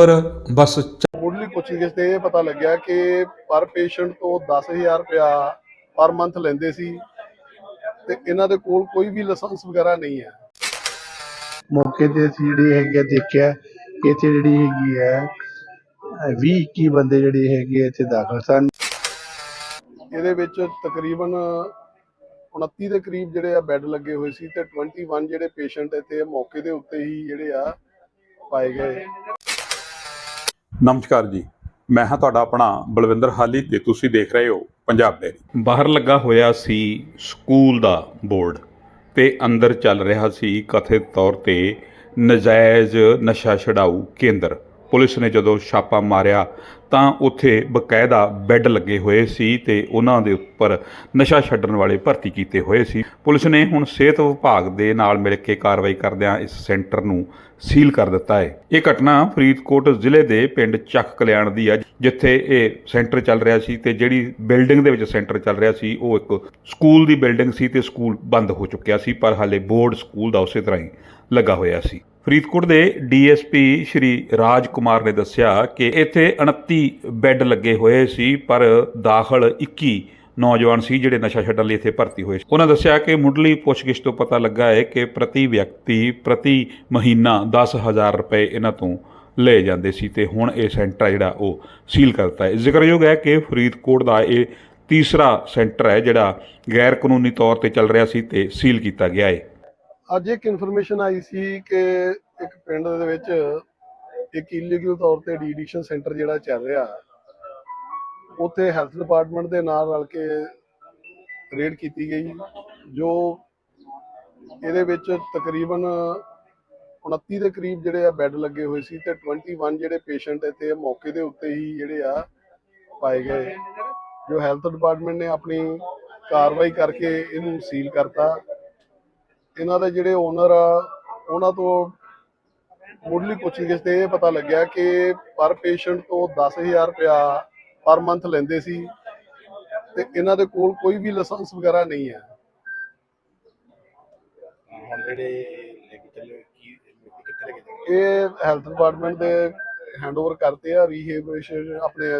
ਪਰ ਬਸ ਮੁੱਢਲੀ ਪੁੱਛਗਿੱਛ ਤੇ ਇਹ ਪਤਾ ਲੱਗਿਆ ਕਿ ਪਰ ਪੇਸ਼ੈਂਟ ਤੋਂ 10000 ਰੁਪਇਆ ਪਰ ਮੰਥ ਲੈਂਦੇ ਸੀ ਤੇ ਇਹਨਾਂ ਦੇ ਕੋਲ ਕੋਈ ਵੀ ਲਾਇਸੈਂਸ ਵਗੈਰਾ ਨਹੀਂ ਹੈ। ਮੌਕੇ ਤੇ ਅਸੀਂ ਜਿਹੜੇ ਹੈਗੇ ਦੇਖਿਆ ਕਿ ਇੱਥੇ ਜਿਹੜੀ ਹੈਗੀ ਹੈ 20 21 ਬੰਦੇ ਜਿਹੜੇ ਹੈਗੇ ਇੱਥੇ ਦਾਖਲ ਸਨ। ਇਹਦੇ ਵਿੱਚ ਤਕਰੀਬਨ 29 ਦੇ ਕਰੀਬ ਜਿਹੜੇ ਆ ਬੈੱਡ ਲੱਗੇ ਹੋਏ ਸੀ ਤੇ 21 ਜਿਹੜੇ ਪੇਸ਼ੈਂਟ ਇੱਥੇ ਮੌਕੇ ਦੇ ਉੱਤੇ ਹੀ ਜਿਹੜੇ ਆ ਪਾਏ ਗਏ। ਨਮਸਕਾਰ ਜੀ। ਮੈਂ ਹਾਂ ਤੁਹਾਡਾ ਆਪਣਾ ਬਲਵਿੰਦਰ ਹਾਲੀ ਤੇ ਤੁਸੀਂ ਦੇਖ ਰਹੇ ਹੋ ਪੰਜਾਬ ਡੇਰੀ ਬਾਹਰ ਲੱਗਾ ਹੋਇਆ ਸੀ ਸਕੂਲ ਦਾ ਬੋਰਡ ਤੇ ਅੰਦਰ ਚੱਲ ਰਿਹਾ ਸੀ ਕਥਿਤ ਤੌਰ ਤੇ ਨਜਾਇਜ਼ ਨਸ਼ਾ ਛਡਾਊ ਕੇਂਦਰ। ਪੁਲਿਸ ਨੇ ਜਦੋਂ ਛਾਪਾ ਮਾਰਿਆ ਤਾਂ ਉੱਥੇ ਬਕਾਇਦਾ ਬੈੱਡ ਲੱਗੇ ਹੋਏ ਸੀ ਤੇ ਉਹਨਾਂ ਦੇ ਉੱਪਰ ਨਸ਼ਾ ਛੱਡਣ ਵਾਲੇ ਭਰਤੀ ਕੀਤੇ ਹੋਏ ਸੀ। ਪੁਲਿਸ ਨੇ ਹੁਣ ਸਿਹਤ ਵਿਭਾਗ ਦੇ ਨਾਲ ਮਿਲ ਕੇ ਕਾਰਵਾਈ ਕਰਦਿਆਂ ਇਸ ਸੈਂਟਰ ਨੂੰ ਸੀਲ ਕਰ ਦਿੱਤਾ ਹੈ। ਇਹ ਘਟਨਾ ਫਰੀਦਕੋਟ ਜ਼ਿਲ੍ਹੇ ਦੇ ਪਿੰਡ ਚੱਕ ਕਲਿਆਣ ਦੀ ਹੈ, ਜਿੱਥੇ ਇਹ ਸੈਂਟਰ ਚੱਲ ਰਿਹਾ ਸੀ ਤੇ ਜਿਹੜੀ ਬਿਲਡਿੰਗ ਦੇ ਵਿੱਚ ਸੈਂਟਰ ਚੱਲ ਰਿਹਾ ਸੀ, ਉਹ ਇੱਕ ਸਕੂਲ ਦੀ ਬਿਲਡਿੰਗ ਸੀ ਤੇ ਸਕੂਲ ਬੰਦ ਹੋ ਚੁੱਕਿਆ ਸੀ, ਪਰ ਹਾਲੇ ਬੋਰਡ ਸਕੂਲ ਦਾ ਉਸੇ ਤਰ੍ਹਾਂ ਹੀ ਲੱਗਾ ਹੋਇਆ ਸੀ। ਫਰੀਦਕੋਟ ਦੇ ਡੀਐਸਪੀ ਸ਼੍ਰੀ ਰਾਜ ਕੁਮਾਰ ਨੇ ਦੱਸਿਆ ਕਿ ਇੱਥੇ 29 ਬੈੱਡ ਲੱਗੇ ਹੋਏ ਸੀ, ਪਰ ਦਾਖਲ 21 ਨੌਜਵਾਨ ਸੀ ਜਿਹੜੇ ਨਸ਼ਾ ਛੱਡਣ ਲਈ ਇੱਥੇ ਭਰਤੀ ਹੋਏ ਉਹਨਾਂ ਦੱਸਿਆ ਕਿ ਮੁੱਢਲੀ ਪੁੱਛਗਿੱਛ ਤੋਂ ਪਤਾ ਲੱਗਾ ਹੈ ਕਿ ਪ੍ਰਤੀ ਵਿਅਕਤੀ ਪ੍ਰਤੀ ਮਹੀਨਾ 10000 ਰੁਪਏ ਇਹਨਾਂ ਤੋਂ ਲਏ ਜਾਂਦੇ ਸੀ ਤੇ ਹੁਣ ਇਹ ਸੈਂਟਰ ਹੈ ਜਿਹੜਾ ਉਹ ਸੀਲ ਕਰਤਾ ਹੈ। ਜ਼ਿਕਰਯੋਗ ਹੈ ਕਿ ਫਰੀਦਕੋਟ ਦਾ ਇਹ ਤੀਸਰਾ ਸੈਂਟਰ ਹੈ ਜਿਹੜਾ ਗੈਰ ਕਾਨੂੰਨੀ ਤੌਰ ਤੇ ਚੱਲ ਰਿਹਾ ਸੀ ਤੇ ਸੀਲ ਕੀਤਾ ਗਿਆ ਹੈ। ਅੱਜ ਇੱਕ ਇਨਫੋਰਮੇਸ਼ਨ ਆਈ ਸੀ ਕਿ ਇੱਕ ਪਿੰਡ ਦੇ ਵਿੱਚ ਇੱਕ ਇਲੀਗਲ ਤੌਰ ਤੇ ਡੀਡਿਕਸ਼ਨ ਸੈਂਟਰ ਜਿਹੜਾ ਚੱਲ ਰਿਹਾ, ਉੱਥੇ ਹੈਲਥ ਡਿਪਾਰਟਮੈਂਟ ਦੇ ਨਾਲ ਰਲ ਕੇ ਰੇਡ ਕੀਤੀ ਗਈ, ਜੋ ਇਹਦੇ ਵਿੱਚ ਤਕਰੀਬਨ 29 ਦੇ ਕਰੀਬ ਜਿਹੜੇ ਆ ਬੈੱਡ ਲੱਗੇ ਹੋਏ ਸੀ ਤੇ 21 ਜਿਹੜੇ ਪੇਸ਼ੈਂਟ ਇੱਥੇ ਮੌਕੇ ਦੇ ਉੱਤੇ ਹੀ ਜਿਹੜੇ ਆ ਪਾਏ ਗਏ। ਜੋ ਹੈਲਥ ਡਿਪਾਰਟਮੈਂਟ ਨੇ ਆਪਣੀ ਕਾਰਵਾਈ ਕਰਕੇ ਇਹਨੂੰ ਸੀਲ ਕਰਤਾ। ਇਹਨਾਂ ਦੇ ਜਿਹੜੇ ਓਨਰ ਆ ਉਹਨਾਂ ਤੋਂ ਮੁੱਢਲੀ ਪੁੱਛਗਿੱਛ ਤੇ ਇਹ ਪਤਾ ਲੱਗਿਆ ਕਿ ਪਰ ਪੇਸ਼ੈਂਟ ਤੋਂ 10000 ਰੁਪਇਆ ਪਰ ਮੰਥ ਲੈਂਦੇ ਸੀ ਤੇ ਇਹਨਾਂ ਦੇ ਕੋਲ ਕੋਈ ਵੀ ਲਾਇਸੈਂਸ ਵਗੈਰਾ ਨਹੀਂ ਹੈ। ਹੁਣ ਜਿਹੜੇ ਲੈ ਕੇ ਚੱਲੇ ਕੀ ਕਿੱਥੇ ਲੈ ਕੇ ਜਾਣਗੇ ਇਹ ਹੈਲਥ ਡਿਪਾਰਟਮੈਂਟ ਦੇ ਹੈਂਡਓਵਰ ਕਰਤੇ ਆ ਰੀਹੈਬਿਲਿਟੇਸ਼ਨ ਆਪਣੇ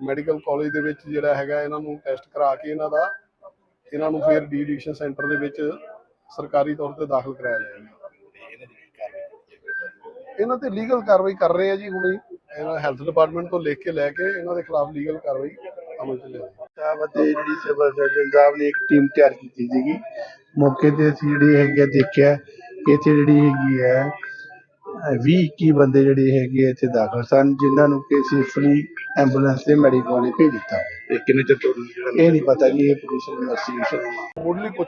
ਮੈਡੀਕਲ ਕਾਲਜ ਦੇ ਵਿੱਚ ਜਿਹੜਾ ਹੈਗਾ ਇਹਨਾਂ ਨੂੰ ਟੈਸਟ ਕਰਾ ਕੇ ਇਹਨਾਂ ਦਾ ਇਹਨਾਂ ਨੂੰ ਫਿਰ ਡੀ ਐਡਿਕਸ਼ਨ ਸੈਂਟਰ ਦੇ ਵਿੱਚ ਸਰਕਾਰੀ ਤੌਰ ਤੇ ਦਾਖਲ ਕਰਾਇਆ ਜਾਏਗਾ। ਇਹਨਾਂ ਤੇ ਲੀਗਲ ਕਾਰਵਾਈ ਕਰ ਰਹੇ ਆ ਜੀ ਹੁਣੇ। ਇਹਨਾਂ ਹੈਲਥ ਡਿਪਾਰਟਮੈਂਟ ਤੋਂ ਲਿਖ ਕੇ ਲੈ ਕੇ ਇਹਨਾਂ ਦੇ ਖਿਲਾਫ ਲੀਗਲ ਕਾਰਵਾਈ ਅਮਲ ਚ ਲਿਆਈ ਸਾਹਿਬ ਅਤੇ ਜਿਹੜੀ ਸਿਵਲ ਸਰਜਨ ਸਾਹਿਬ ਨੇ ਇੱਕ ਟੀਮ ਤਿਆਰ ਕੀਤੀ ਸੀਗੀ। ਮੌਕੇ ਤੇ ਅਸੀਂ ਜਿਹੜੇ ਹੈਗੇ ਆ ਦੇਖਿਆ ਕਿ ਇੱਥੇ ਜਿਹੜੀ ਹੈਗੀ ਹੈ 20 21 ਬੰਦੇ ਜਿਹੜੇ ਹੈਗੇ ਆ ਇੱਥੇ ਦਾਖਲ ਸਨ ਜਿਨ੍ਹਾਂ ਨੂੰ ਕਿ ਸੇਫਲੀ ਐਂਬੂਲੈਂਸ ਤੇ ਮੈਡੀਕਲ ਨੇ ਭੇਜ ਦਿੱਤਾ। ਇਹ ਕਿੰਨੇ ਚਿਰ ਤੋਂ ਜਿਹੜਾ ਇਹ ਨਹੀਂ ਪਤਾ ਜੀ ਇਹ ਪੁਲਿਸ ਇਨਵੈਸਟੀਗੇਸ਼ਨ ਮੁੱਢਲੀ ਪੁੱਛ